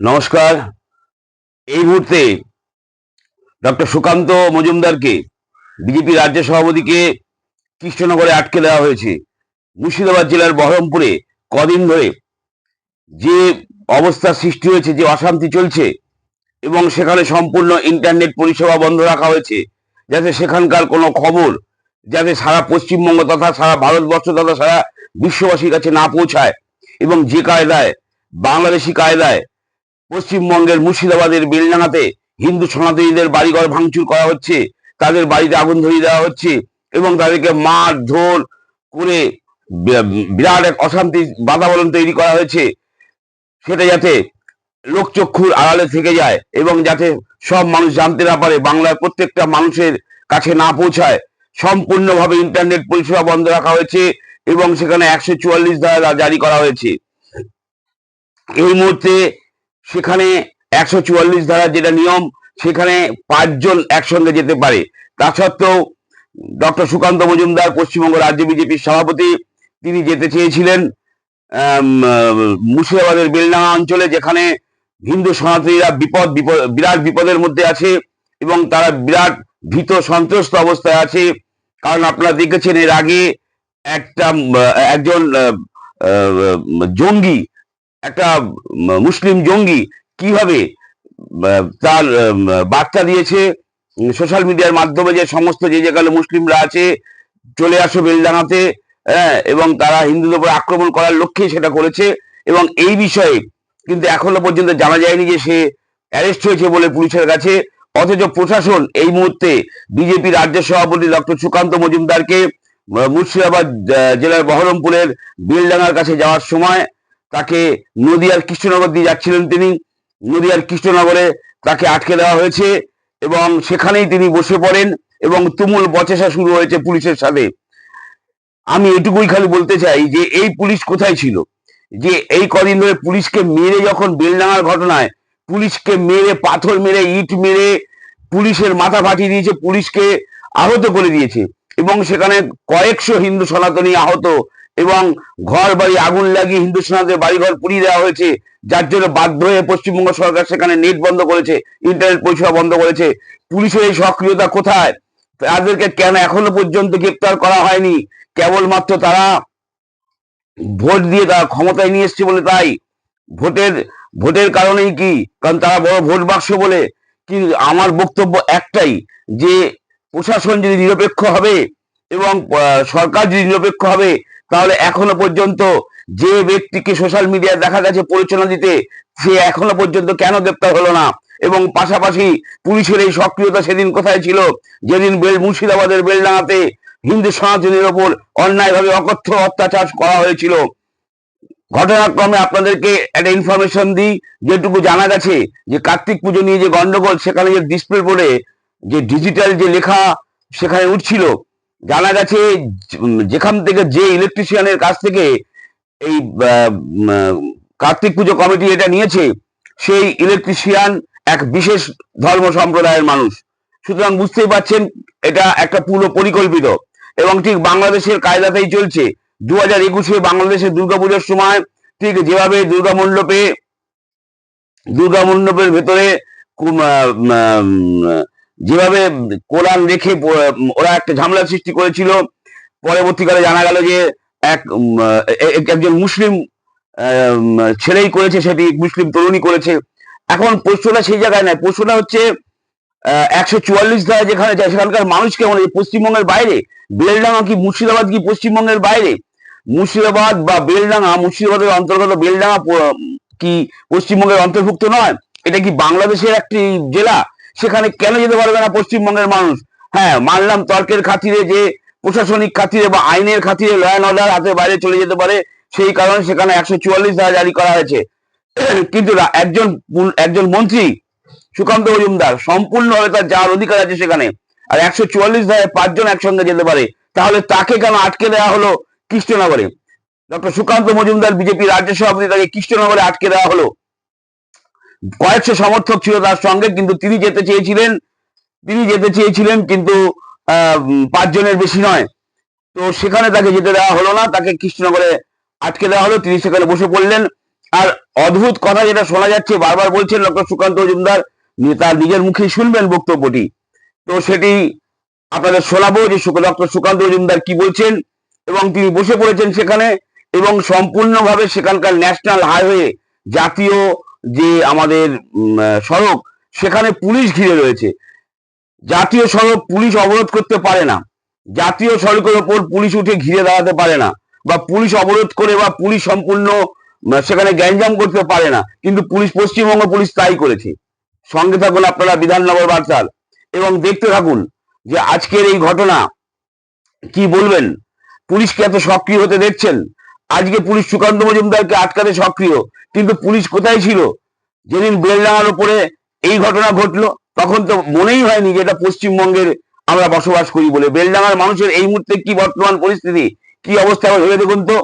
নমস্কার। এই মুহূর্তে ডক্টর সুকান্ত মজুমদারকে বিজেপি রাজ্য সভাপতিকে কৃষ্ণনগরে আটকে দেওয়া হয়েছে। মুর্শিদাবাদ জেলার বহরমপুরে কদিন ধরে যে অবস্থা সৃষ্টি হয়েছে, যে অশান্তি চলছে এবং সেখানে সম্পূর্ণ ইন্টারনেট পরিষেবা বন্ধ রাখা হয়েছে, যাতে সেখানকার কোনো খবর, যাতে সারা পশ্চিমবঙ্গ তথা সারা ভারতবর্ষ তথা সারা বিশ্ববাসীর কাছে না পৌঁছায় এবং যে কায়দায়, বাংলাদেশি কায়দায় পশ্চিমবঙ্গের মুর্শিদাবাদের বেলডাঙাতে হিন্দু সনাতনীদের বাড়িঘর ভাঙচুর করা হচ্ছে, তাদের বাড়িতে আগুন ধরিয়ে দেওয়া হচ্ছে এবং তাদেরকে মার ধর করে বিরাট এক অশান্তি বাতাবরণ তৈরি করা হয়েছে। সেটা যাতে লোকচক্ষুর আড়ালে থেকে যায় এবং যাতে সব মানুষ জানতে না পারে, বাংলার প্রত্যেকটা মানুষের কাছে না পৌঁছায়, সম্পূর্ণভাবে ইন্টারনেট পরিষেবা বন্ধ রাখা হয়েছে এবং সেখানে একশো চুয়াল্লিশ ধারা জারি করা হয়েছে। এই মুহূর্তে সেখানে একশো চুয়াল্লিশ ধারা যেটা নিয়ম, সেখানে পাঁচজন একসঙ্গে যেতে পারে। তা সত্ত্বেও ডক্টর সুকান্ত মজুমদার, পশ্চিমবঙ্গ রাজ্য বিজেপির সভাপতি, তিনি যেতে চেয়েছিলেন মুর্শিদাবাদের বেলডাঙ্গা অঞ্চলে, যেখানে হিন্দু সনাতনীরা বিপদ বিপদ, বিরাট বিপদের মধ্যে আছে এবং তারা বিরাট ভীত, সন্ত্রস্ত অবস্থায় আছে। কারণ আপনারা দেখেছেন, এর আগে একটা একজন জঙ্গি একটা মুসলিম জঙ্গি কীভাবে তার বার্তা দিয়েছে সোশ্যাল মিডিয়ার মাধ্যমে যে সমস্ত যে যেখানে মুসলিমরা আছে, চলে আসো বেলডাঙাতে হ্যাঁ এবং তারা হিন্দুদের উপর আক্রমণ করার লক্ষ্যে সেটা করেছে, এবং এই বিষয়ে কিন্তু এখনও পর্যন্ত জানা যায়নি যে সে অ্যারেস্ট হয়েছে বলে পুলিশের কাছে, অথচ প্রশাসন এই মুহূর্তে বিজেপি রাজ্য সভাপতি ডক্টর সুকান্ত মজুমদারকে, মুর্শিদাবাদ জেলার বহরমপুরের বেলডাঙ্গার কাছে যাওয়ার সময় তাকে নদিয়ার কৃষ্ণনগর দিয়ে যাচ্ছিলেন তিনি। নদিয়ার কৃষ্ণনগরে তাকে আটকে দেওয়া হয়েছে এবং সেখানেই তিনি বসে পড়েন এবং তুমুল বচেসা শুরু হয়েছে পুলিশের সাথে। আমি এটুকুই খালি বলতে চাই যে এই পুলিশ কোথায় ছিল? যে এই কদিন ধরে পুলিশকে মেরে যখন বেলডাঙার ঘটনায় পুলিশকে মেরে, পাথর মেরে, ইট মেরে পুলিশের মাথা ফাটিয়ে দিয়েছে, পুলিশকে আহত করে দিয়েছে এবং সেখানে কয়েকশো হিন্দু সনাতনী আহত এবং ঘর বাড়ি আগুন লাগিয়ে হিন্দু সনাতনের বাড়িঘর পুড়িয়ে দেওয়া হয়েছে, যার জন্য বাধ্য হয়ে পশ্চিমবঙ্গ সরকার সেখানে নেট বন্ধ করেছে, ইন্টারনেট পরিষেবা বন্ধ করেছে। পুলিশের এই সক্রিয়তা কোথায়? তাদেরকে কেন এখনও পর্যন্ত গ্রেপ্তার করা হয়নি? কেবলমাত্র তারা ভোট দিয়ে তারা ক্ষমতায় নিয়ে এসছে বলে তাই? ভোটের ভোটের কারণেই কি? কারণ তারা বড় ভোট বাক্স বলে। কিন্তু আমার বক্তব্য একটাই, যে প্রশাসন যদি নিরপেক্ষ হবে এবং সরকার যদি নিরপেক্ষ হবে তাহলে এখনও পর্যন্ত যে ব্যক্তিকে সোশ্যাল মিডিয়ায় দেখা গেছে পরিচালনা দিতে, সে এখনও পর্যন্ত কেন গ্রেপ্তার হলো না? এবং পাশাপাশি পুলিশের এই সক্রিয়তা সেদিন কোথায় ছিল? যেদিন বেল, মুর্শিদাবাদের বেলডাঙাতে হিন্দু সনাতনীর ওপর অন্যায়ভাবে অকথ্য অত্যাচার করা হয়েছিল। ঘটনাক্রমে আপনাদেরকে একটা ইনফরমেশন দিই, যেটুকু জানা গেছে যে কার্তিক পুজো নিয়ে যে গন্ডগোল, সেখানে যে ডিসপ্লে বোর্ডে যে ডিজিটাল যে লেখা, সেখানে উঠছিল জানা গেছে যেখান থেকে যে ইলেকট্রিশিয়ানের কাছ থেকে এই কার্তিক পুজো কমিটি এটা নিয়েছে, সেই ইলেকট্রিশিয়ান এক বিশেষ ধর্ম সম্প্রদায়ের মানুষ। সুতরাং বুঝতেই পারছেন, এটা একটা পুরো পরিকল্পিত। এবং ঠিক বাংলাদেশের কায়দাতেই চলছে। দু হাজার একুশে বাংলাদেশের দুর্গাপুজোর সময় ঠিক যেভাবে দুর্গা মণ্ডপে, দুর্গা মণ্ডপের ভেতরে যেভাবে কোরআন রেখে ওরা একটা ঝামেলা সৃষ্টি করেছিল। পরবর্তীকালে জানা গেল যে এক একজন মুসলিম ছেলেই করেছে, সেটি মুসলিম তরুণী করেছে। এখন প্রশ্নটা সেই জায়গায় নয়, প্রশ্নটা হচ্ছে একশো চুয়াল্লিশ ধারা যেখানে যায়, সেখানকার মানুষ কেমন? পশ্চিমবঙ্গের বাইরে? বেলডাঙ্গা কি মুর্শিদাবাদ কি পশ্চিমবঙ্গের বাইরে? মুর্শিদাবাদ বা বেলডাঙ্গা, মুর্শিদাবাদের অন্তর্গত বেলডাঙ্গা কি পশ্চিমবঙ্গের অন্তর্ভুক্ত নয়? এটা কি বাংলাদেশের একটি জেলা? সেখানে কেন যেতে পারবে না পশ্চিমবঙ্গের মানুষ? হ্যাঁ মানলাম তর্কের খাতিরে যে প্রশাসনিক খাতিরে বা আইনের খাতিরে ল অ্যান্ড অর্ডার হাতে বাইরে চলে যেতে পারে, সেই কারণে সেখানে একশো চুয়াল্লিশ ধারা জারি করা হয়েছে। কিন্তু একজন একজন মন্ত্রী, সুকান্ত মজুমদার, সম্পূর্ণভাবে তার যাওয়ার অধিকার আছে সেখানে। আর একশো চুয়াল্লিশ ধারায় পাঁচজন একসঙ্গে যেতে পারে। তাহলে তাকে কেন আটকে দেওয়া হলো কৃষ্ণনগরে? ডক্টর সুকান্ত মজুমদার, বিজেপি রাজ্য সভাপতি, তাকে কৃষ্ণনগরে আটকে দেওয়া হলো। কয়েকশো সমর্থক ছিল তার সঙ্গে, কিন্তু তিনি যেতে চেয়েছিলেন, তিনি যেতে চেয়েছিলেন কিন্তু পাঁচজনের বেশি নয়। তো সেখানে তাকে যেতে দেওয়া হলো না, তাকে কৃষ্ণনগরে আটকে দেওয়া হলো, তিনি সেখানে বসে পড়লেন। আর অদ্ভুত কথা যেটা শোনা যাচ্ছে, বারবার বলছেন ডক্টর সুকান্ত মজুমদার তার নিজের মুখে শুনবেন বক্তব্যটি। তো সেটি আপনাদের শোনাবো যে ডক্টর সুকান্ত মজুমদার কি বলছেন, এবং তিনি বসে পড়েছেন সেখানে, এবং সম্পূর্ণভাবে সেখানকার ন্যাশনাল হাইওয়ে জাতীয় যে আমাদের সড়ক, সেখানে পুলিশ ঘিরে রয়েছে। জাতীয় সড়ক পুলিশ অবরোধ করতে পারে না। জাতীয় সড়কের ওপর পুলিশ উঠে ঘিরে দাঁড়াতে পারে না। বা পুলিশ অবরোধ করে বা পুলিশ সম্পূর্ণ সেখানে গ্যাঞ্জাম করতে পারে না। কিন্তু পুলিশ পশ্চিমবঙ্গ পুলিশ তাই করেছে। সঙ্গে থাকুন আপনারা বিধাননগর বার্তার এবং দেখতে থাকুন যে আজকের এই ঘটনা কি বলবেন। পুলিশকে এত সক্রিয় হতে দেখছেন? আজকে পুলিশ সুকান্ত মজুমদারকে আটকাতে সক্রিয়, কিন্তু পুলিশ কোথায় ছিল? যেদিন বেলডাঙার উপরে এই ঘটনা ঘটলো, তখন তো মনেই হয়নি যে এটা পশ্চিমবঙ্গের আমরা বসবাস করি বলে। বেলডাঙার মানুষের এই মুহূর্তে কি বর্তমান পরিস্থিতি? কি অবস্থা ভেবে দেখুন তো।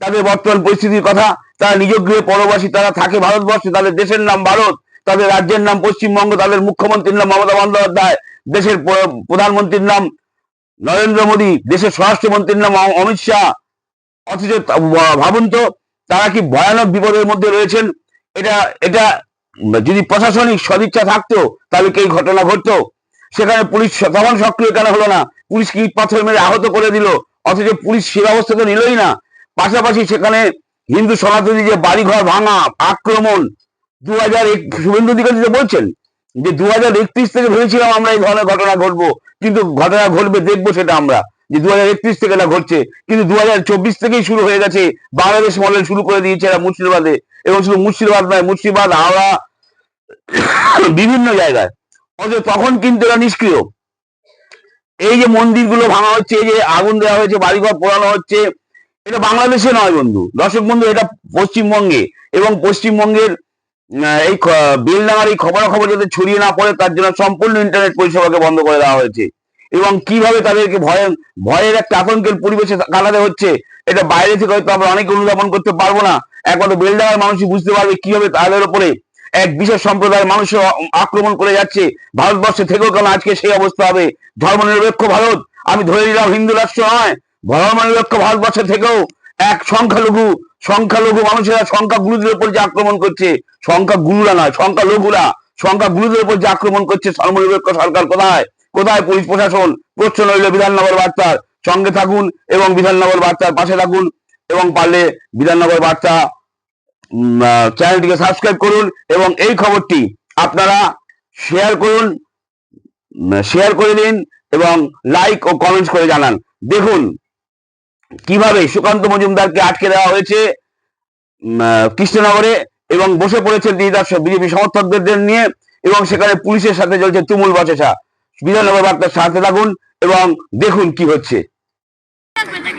তাদের বর্তমান পরিস্থিতির কথা, তারা নিজ গৃহে পরবাসী, তারা থাকে ভারতবর্ষে, তাদের দেশের নাম ভারত, তাদের রাজ্যের নাম পশ্চিমবঙ্গ, তাদের মুখ্যমন্ত্রীর নাম মমতা বন্দ্যোপাধ্যায়, দেশের প্রধানমন্ত্রীর নাম নরেন্দ্র মোদী, দেশের স্বরাষ্ট্রমন্ত্রীর নাম অমিত শাহ অথচ ভাবুন তো, তারা কি ভয়ানক বিপদের মধ্যে রয়েছেন? এটা এটা যদি প্রশাসনিক সদিচ্ছা থাকতো, তাহলে কি ঘটনা ঘটতো? সেখানে পুলিশ তখন সক্রিয় কেন হলো না? পুলিশ কি পাথর মেরে আহত করে দিল? অথচ পুলিশ সে ব্যবস্থা তো নিলই না। পাশাপাশি সেখানে হিন্দু সনাতনী যে বাড়িঘর ভাঙা, আক্রমণ দু হাজার শুভেন্দু অধিকারী যে বলছেন যে দু হাজার একত্রিশ থেকে ভেবেছিলাম আমরা এই ধরনের ঘটনা ঘটবো, কিন্তু ঘটনা ঘটবে, দেখব সেটা আমরা। যে দু হাজার একত্রিশ থেকে এটা ঘটছে। কিন্তু দু হাজার চব্বিশ থেকেই শুরু হয়ে গেছে। বাংলাদেশ মডেল শুরু করে দিয়েছে এরা মুর্শিদাবাদে। এবং শুধু মুর্শিদাবাদ নয়, মুর্শিদাবাদ, হাওড়া, বিভিন্ন জায়গায়। অথচ তখন কিন্তু এরা নিষ্ক্রিয়। এই যে মন্দিরগুলো ভাঙা হচ্ছে, এই যে আগুন দেওয়া হয়েছে, বাড়িঘর পোড়ানো হচ্ছে, এটা বাংলাদেশে নয় বন্ধু। দর্শক বন্ধু, এটা পশ্চিমবঙ্গে। এবং পশ্চিমবঙ্গের এই বেলডাঙার এই খবরাখবর যাতে ছড়িয়ে না পড়ে, তার জন্য সম্পূর্ণ ইন্টারনেট পরিষেবাকে বন্ধ করে দেওয়া হয়েছে। এবং কীভাবে তাদেরকে ভয়, ভয়ের একটা আতঙ্কের পরিবেশে কাটাতে হচ্ছে, এটা বাইরে থেকে হয়তো আমরা অনেকে অনুধাবন করতে পারব না। একমাত্র বেলডাঙার মানুষই বুঝতে পারবে কীভাবে তাদের উপরে এক বিশেষ সম্প্রদায়ের মানুষ আক্রমণ করে যাচ্ছে। ভারতবর্ষে থেকেও কেন আজকে সেই অবস্থা হবে? ধর্মনিরপেক্ষ ভারত, আমি ধরে নিলাম হিন্দু রাষ্ট্র নয়, ধর্মনিরপেক্ষ ভারতবর্ষে থেকেও এক সংখ্যালঘু সংখ্যালঘু মানুষেরা সংখ্যা গুরুদের উপর যে আক্রমণ করছে সংখ্যা গুরুরা নয় সংখ্যা লঘুরা সংখ্যা গুরুদের উপর যে আক্রমণ করছে ধর্মনিরপেক্ষ সরকার কোথায়? কোথায় পুলিশ প্রশাসন? প্রশ্ন রইল বিধাননগর বার্তার। সঙ্গে থাকুন এবং বিধাননগর বার্তার পাশে থাকুন এবং পারলে বিধাননগর বার্তা চ্যানেলটিকে সাবস্ক্রাইব করুন এবং এই খবরটি আপনারা শেয়ার করুন শেয়ার করে দিন এবং লাইক ও কমেন্টস করে জানান। দেখুন কীভাবে সুকান্ত মজুমদারকে আটকে দেওয়া হয়েছে কৃষ্ণনগরে এবং বসে পড়েছেন তিনি তার বিজেপি সমর্থকদের নিয়ে এবং সেখানে পুলিশের সাথে চলছে তুমুল বচসা বিধাননগর বার্তার সাথে থাকুন এবং দেখুন কি হচ্ছে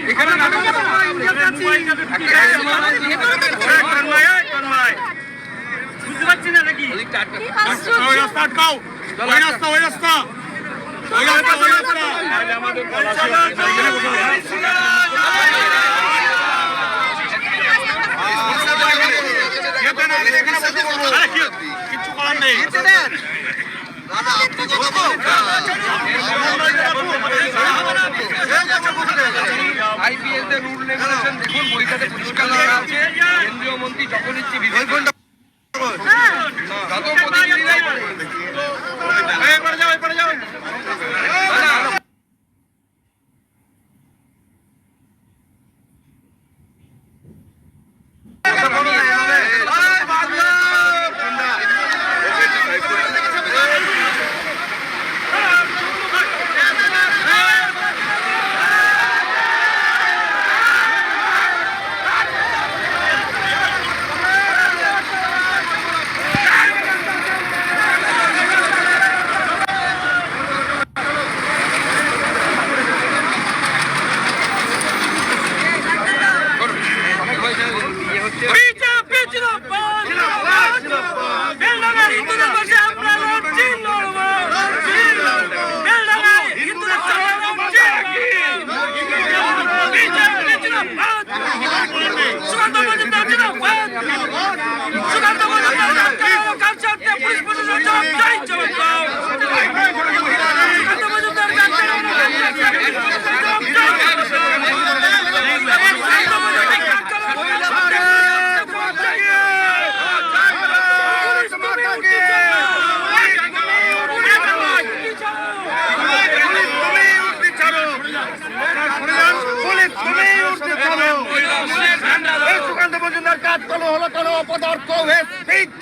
এখানে নাটক করো না। এখানে মোবাইল যাবে, পিটিয়ে যাবে, মারা যাবে। এই তন্ময়, এই তন্ময়। বুঝতে পারছি না নাকি? ওই রাস্তা আটকাও। ওই রাস্তা, ওই রাস্তা। ওই রাস্তা, ওই রাস্তা। যেতে না, এখানে বসে পড়ব। আরে কি- কিচ্ছু করার নেই। আইপিএল তে রুল রেগুলেশন দেখুন পরীক্ষাতে পরিষ্কার আছে। কেন্দ্রীয় মন্ত্রী যখন ইচ্ছে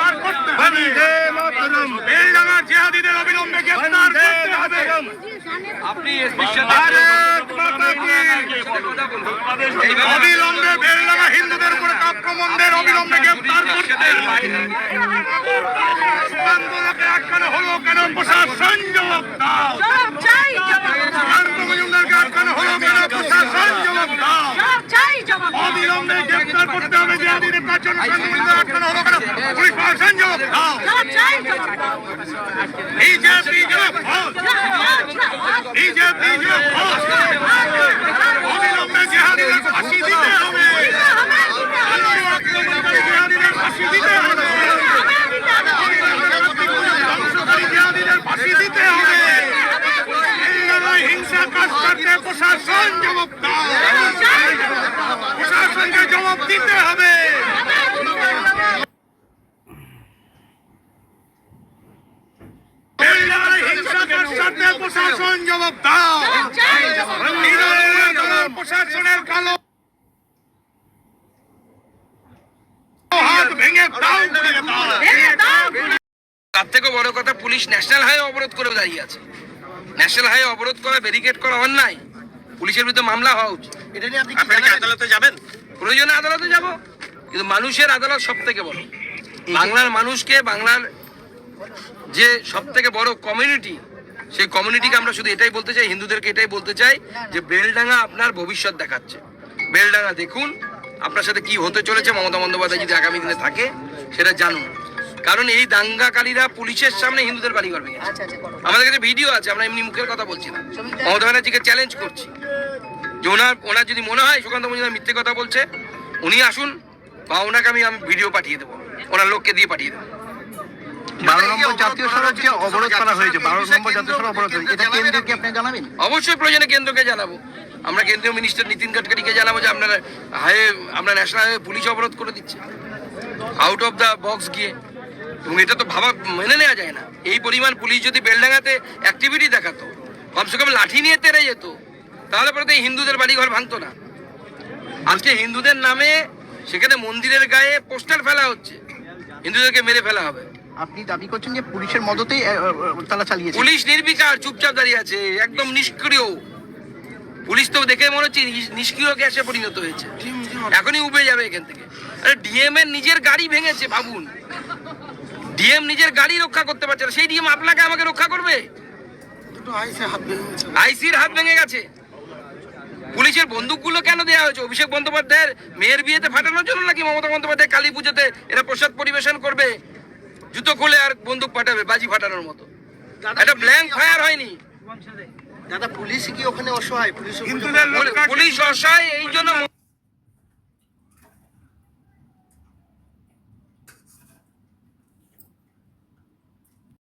গ্রেফতার করতে হবে। বেলডাঙ্গার জেহাদিদের অবিলম্বে গ্রেফতার করতে হবে। আপনি অবিলম্বে বেলডাঙ্গা হিন্দুদের উপর আক্রমণদের অবিলম্বে গ্রেফতার করতে আন্দোলনকে আটকানো হলো কেন? প্রশাসন জবাব দাও। মজুমদারকে আটকানো হলো কেন? অবিলম্বে গ্রেফতার করতে হবে পাঁচজন শান্ত মজুমদার আটকানো হলো কেন পুলিশ প্রশাসন জবাব দাও বিজেপি জবাব বিজেপি জবাব অবিলম্বে জেহাদিদের ফাঁসি দিতে হবে আক্রমণকারী জেহাদিদের ফাঁসি দিতে হবে ধ্বংসকারী জেহাদিদের ফাঁসি দিতে হবে এই লড়াই হিংসা কাজ করতে প্রশাসন জবাব দাও প্রশাসনকে জবাব দিতে হবে এই লড়াই হিংসা কাজ করতে প্রশাসন জবাব দাও নিরঞ্জন প্রশাসনের কালো হাত ভেঙে দাও ঘুরিয়ে দাও ভেঙে দাও তার থেকেও বড় কথা পুলিশ ন্যাশনাল হাইওয়ে অবরোধ করে দাঁড়িয়ে আছে। ন্যাশনাল হাইওয়ে অবরোধ করা ব্যারিকেড করা অন্যায় পুলিশের বিরুদ্ধে মামলা হওয়া উচিত। এটা নিয়ে আপনি আদালতে যাবেন? প্রয়োজনে আদালতে যাব। কিন্তু মানুষের আদালত সব থেকে বড়। বাংলার মানুষকে বাংলার যে সব থেকে বড় কমিউনিটি সেই কমিউনিটিকে আমরা শুধু এটাই বলতে চাই হিন্দুদেরকে এটাই বলতে চাই যে বেলডাঙ্গা আপনার ভবিষ্যৎ দেখাচ্ছে। বেলডাঙ্গা দেখুন আপনার সাথে কি হতে চলেছে মমতা বন্দ্যোপাধ্যায় যদি আগামী দিনে থাকে সেটা জানুন। কারণ এই দাঙ্গাকারীরা পুলিশের সামনে হিন্দুদের বাড়ি ঘর ভেঙেছে। আমাদের কাছে ভিডিও আছে আমরা এমনি মুখের কথা বলছি না। মমতা ব্যানার্জিকে চ্যালেঞ্জ করছি। যে ওনার ওনার যদি মনে হয় সুকান্ত মজুমদার মিথ্যে কথা বলছে উনি আসুন বা ওনাকে আমি আমি ভিডিও পাঠিয়ে দেবো। ওনার লোককে দিয়ে পাঠিয়ে দেবো। বারো নম্বর জাতীয় সড়ক যে অবরোধ করা হয়েছে বারো নম্বর জাতীয় সড়ক অবরোধ হয়েছে এটা কেন্দ্রকে আপনি জানাবেন? অবশ্যই প্রয়োজনে কেন্দ্রকে জানাব। আমরা কেন্দ্রীয় মিনিস্টার নীতিন গাডকারিকে জানাব যে আপনারা হাইওয়ে আমরা ন্যাশনাল হাইওয়ে পুলিশ অবরোধ করে দিচ্ছে। আউট অফ দ্য বক্স গিয়ে। এবং এটা তো ভাবা মেনে নেওয়া যায় না। এই পরিমাণ পুলিশ যদি বেলডাঙ্গাতে অ্যাক্টিভিটি দেখাতো কমসে কম লাঠি নিয়ে তেড়ে যেত তাহলে পরে তো এই হিন্দুদের বাড়িঘর ভাঙতো না। আজকে হিন্দুদের নামে সেখানে মন্দিরের গায়ে পোস্টার ফেলা হচ্ছে। হিন্দুদেরকে মেরে ফেলা হবে। আপনি দাবি করছেন যে পুলিশের মদতেই তারা চালিয়েছে। পুলিশ নির্বিকার চুপচাপ দাঁড়িয়ে আছে একদম নিষ্ক্রিয়। পুলিশ তো দেখে মনে হচ্ছে নিষ্ক্রিয় গ্যাসে পরিণত হয়েছে। এখনই উবে যাবে এখান থেকে। আরে ডিএম এর নিজের গাড়ি ভেঙেছে ভাবুন ডিএম নিজের গাড়ি রক্ষা করতে পারছে না। সেই ডিএম আপনাকে আমাকে রক্ষা করবে? আইসির হাত ভেঙে গেছে। পুলিশের বন্দুকগুলো কেন দেওয়া হয়েছে? অভিষেক বন্দ্যোপাধ্যায়ের মেয়ের বিয়েতে ফাটানোর জন্য নাকি মমতা বন্দ্যোপাধ্যায় কালী পুজোতে এরা প্রসাদ পরিবেশন করবে? জুতো খুলে আর বন্দুক পাঠাবে বাজি ফাটানোর মতো। এটা ব্ল্যাঙ্ক ফায়ার হয়নি। দাদা পুলিশ কি ওখানে অসহায়? পুলিশ পুলিশ অসহায় এই জন্য